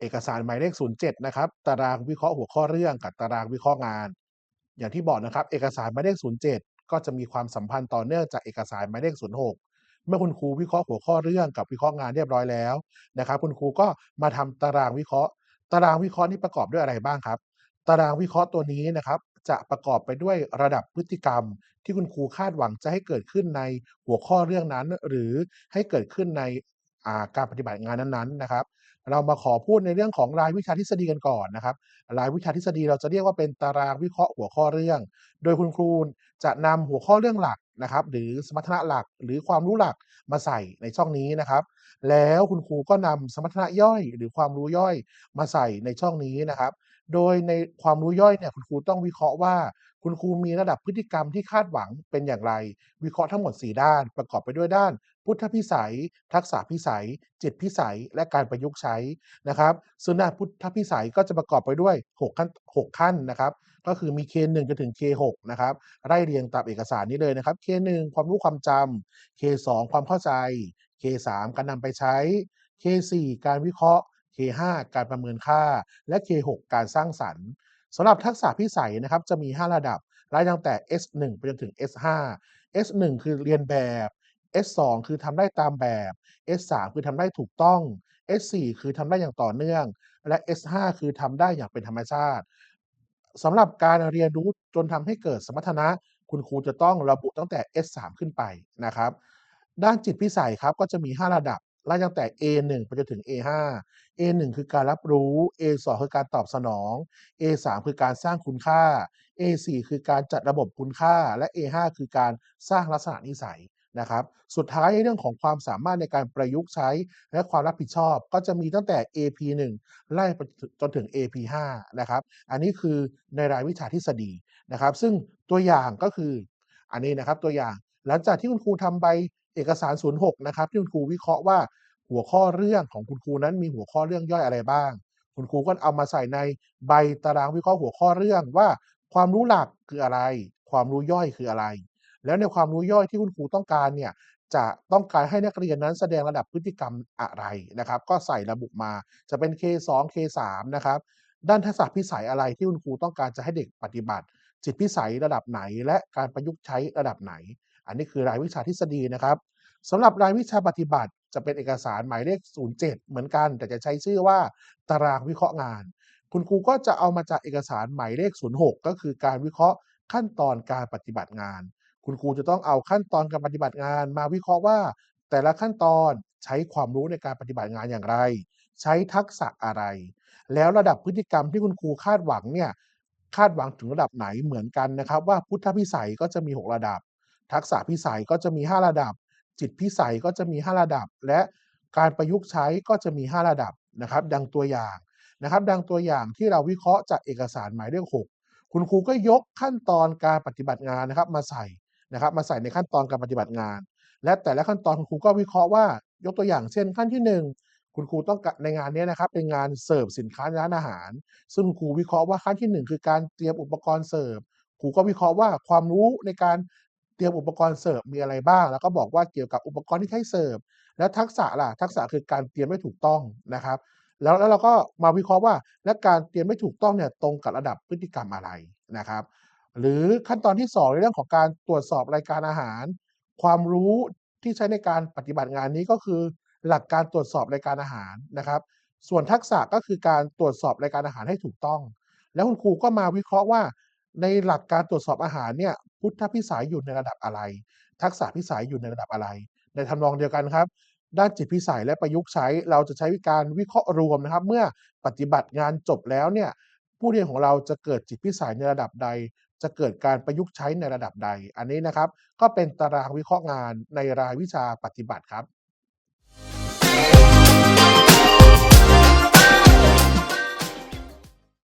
เอกสารหมายเลข 07 นะครับ ตารางวิเคราะห์หัวข้อเรื่องกับตารางวิเคราะห์งาน อย่างที่บอกนะครับ เอกสารหมายเลข 07 ก็จะมีความสัมพันธ์ต่อเนื่องจากเอกสารหมายเลข 06 เมื่อคุณครูวิเคราะห์หัวข้อเรื่องกับวิเคราะห์งานเรียบร้อยแล้วนะครับ คุณครูก็มาทำตารางวิเคราะห์ ตารางวิเคราะห์นี้ประกอบด้วยอะไรบ้างครับ ตารางวิเคราะห์ตัวนี้นะครับจะประกอบไปด้วยระดับพฤติกรรม ที่คุณครูคาดหวังจะให้เกิดขึ้นในหัวข้อเรื่องนั้น หรือให้เกิดขึ้นในาการปฏิบัติงานนั้นๆนะครับ เรามาขอพูดในเรื่องของรายวิชาทฤษฎีกันก่อนนะครับ รายวิชาทฤษฎีเราจะเรียกว่าเป็นตารางวิเคราะห์หัวข้อเรื่อง โดยคุณครูจะนำหัวข้อเรื่องหลักนะครับ หรือสมรรถนะหลักหรือความรู้หลักมาใส่ในช่องนี้นะครับ แล้วคุณครูก็นำสมรรถนะย่อย หรือความรู้ย่อยมาใส่ในช่องนี้นะครับ โดยในความรู้ย่อยเนี่ยคุณครูต้องวิเคราะห์ว่า คุณครูมีระดับพฤติกรรมที่คาดหวังเป็นอย่างไร วิเคราะห์ทั้งหมด 4 ด้าน ประกอบไปด้วยด้าน พุทธพิสัย ทักษะพิสัย จิตพิสัย และการประยุกต์ใช้นะครับซึ่งด้านพุทธพิสัยก็จะประกอบไปด้วย 6 ขั้น6ขั้นนะครับก็คือมี K1 จนถึง K6 นะครับไล่เรียงตามเอกสารนี้เลยนะครับ K1 ความรู้ความจำ K2 ความเข้าใจ K3 การนำไปใช้ K4 การวิเคราะห์ K5 การประเมินค่า และ K6 การสร้างสรรค์สำหรับทักษะพิสัยนะครับจะมี 5 ระดับไล่ตั้งแต่ S1 ไปจนถึง S5 S1 คือเรียนแบบ S2 คือทำได้ตามแบบ S3 คือทำได้ถูกต้อง S4 คือทำได้อย่างต่อเนื่อง และ S5 คือทำได้อย่างเป็นธรรมชาติสำหรับการเรียนรู้จนทำให้เกิดสมรรถนะ คุณครูจะต้องระบุตั้งแต่ S3 ขึ้นไปนะครับ ด้านจิตพิสัยครับก็จะมี 5 ระดับ ไล่ตั้งแต่ A1 ไปจนถึง A5 A1 คือการรับรู้ A2 คือการตอบสนอง A3 คือการสร้างคุณค่า A4 คือการจัดระบบคุณค่า และ A5 คือการสร้างลักษณะนิสัยนะครับ สุดท้ายในเรื่องของความสามารถในการประยุกต์ใช้ และความรับผิดชอบก็จะมีตั้งแต่ AP1 ไล่ไปจนถึง AP5 นะครับ อันนี้คือในรายวิชาทฤษฎีนะครับ ซึ่งตัวอย่างก็คือ อันนี้นะครับตัวอย่างหลังจากที่คุณครูทำใบเอกสาร 06 นะครับ ที่คุณครูวิเคราะห์ว่า หัวข้อเรื่องของคุณครูนั้นมีหัวข้อเรื่องย่อยอะไรบ้าง คุณครูก็เอามาใส่ในใบตารางวิเคราะห์หัวข้อเรื่องว่า ความรู้หลักคืออะไร ความรู้ย่อยคืออะไร แล้วในความรู้ย่อยที่คุณครูต้องการเนี่ยจะต้องการให้นักเรียนนั้นแสดงระดับพฤติกรรมอะไรนะครับ ก็ใส่ระบุมาจะเป็น K2 K3 นะครับด้านทักษะพิสัยอะไรที่คุณครูต้องการจะให้เด็กปฏิบัติ จิตพิสัยระดับไหน และการประยุกต์ใช้ระดับไหน อันนี้คือรายวิชาทฤษฎีนะครับสำหรับรายวิชาปฏิบัติ จะเป็นเอกสารหมายเลข 07 เหมือนกัน แต่จะใช้ชื่อว่าตารางวิเคราะห์งาน คุณครูก็จะเอามาจากเอกสารหมายเลข 06 ก็คือการวิเคราะห์ขั้นตอนการปฏิบัติงาน คุณครูจะต้องเอาขั้นตอนการปฏิบัติงาน มาวิเคราะห์ว่า แต่ละขั้นตอนใช้ความรู้ในการปฏิบัติงานอย่างไร ใช้ทักษะอะไร แล้วระดับพฤติกรรมที่คุณครูคาดหวังเนี่ยคาดหวังถึงระดับไหนเหมือนกันนะครับ ว่าพุทธพิสัยก็จะมี 6 ระดับ ทักษะพิสัยก็จะมี 5 ระดับ จิตพิสัยก็จะมี 5 ระดับ และการประยุกต์ใช้ก็จะมี 5 ระดับนะครับ ดังตัวอย่างนะครับ ดังตัวอย่างที่เราวิเคราะห์จากเอกสารหมายเลข6คุณครูก็ยกขั้นตอนการปฏิบัติงานนะครับมาใส่นะครับ มาใส่ในขั้นตอนการปฏิบัติงาน และแต่ละขั้นตอนคุณครูก็วิเคราะห์ว่ายกตัวอย่างเช่นขั้นที่ 1คุณครูต้องในงานนี้นะครับเป็นงานเสิร์ฟสินค้าร้านอาหาร ซึ่งครูวิเคราะห์ว่าขั้นที่ 1 คือการเตรียมอุปกรณ์เสิร์ฟครูก็วิเคราะห์ว่าความรู้ในการ เตรียมอุปกรณ์เสิร์ฟมีอะไรบ้าง แล้วก็บอกว่าเกี่ยวกับอุปกรณ์ที่ใช้เสิร์ฟแล้วทักษะล่ะทักษะคือการเตรียมให้ถูกต้องนะครับ แล้วแล้วเราก็มาวิเคราะห์ว่า และการเตรียมให้ถูกต้องเนี่ยตรงกับระดับพฤติกรรมอะไรนะครับ หรือขั้นตอนที่ 2 ในเรื่องของการตรวจสอบรายการอาหาร ความรู้ที่ใช้ในการปฏิบัติงานนี้ก็คือ หลักการตรวจสอบรายการอาหารนะครับ ส่วนทักษะก็คือการตรวจสอบรายการอาหารให้ถูกต้อง แล้วคุณครูก็มาวิเคราะห์ว่า ในหลักการตรวจสอบอาหารเนี่ยพุทธพิสัยอยู่ในระดับอะไร ทักษะพิสัยอยู่ในระดับอะไร ในทำนองเดียวกันครับ ด้านจิตพิสัยและประยุกต์ใช้ เราจะใช้วิการวิเคราะห์รวมนะครับ เมื่อปฏิบัติงานจบแล้วเนี่ยผู้เรียนของเราจะเกิดจิตพิสัยในระดับใด จะเกิดการประยุกต์ใช้ในระดับใด อันนี้นะครับ ก็เป็นตารางวิเคราะห์งานในรายวิชาปฏิบัติครับ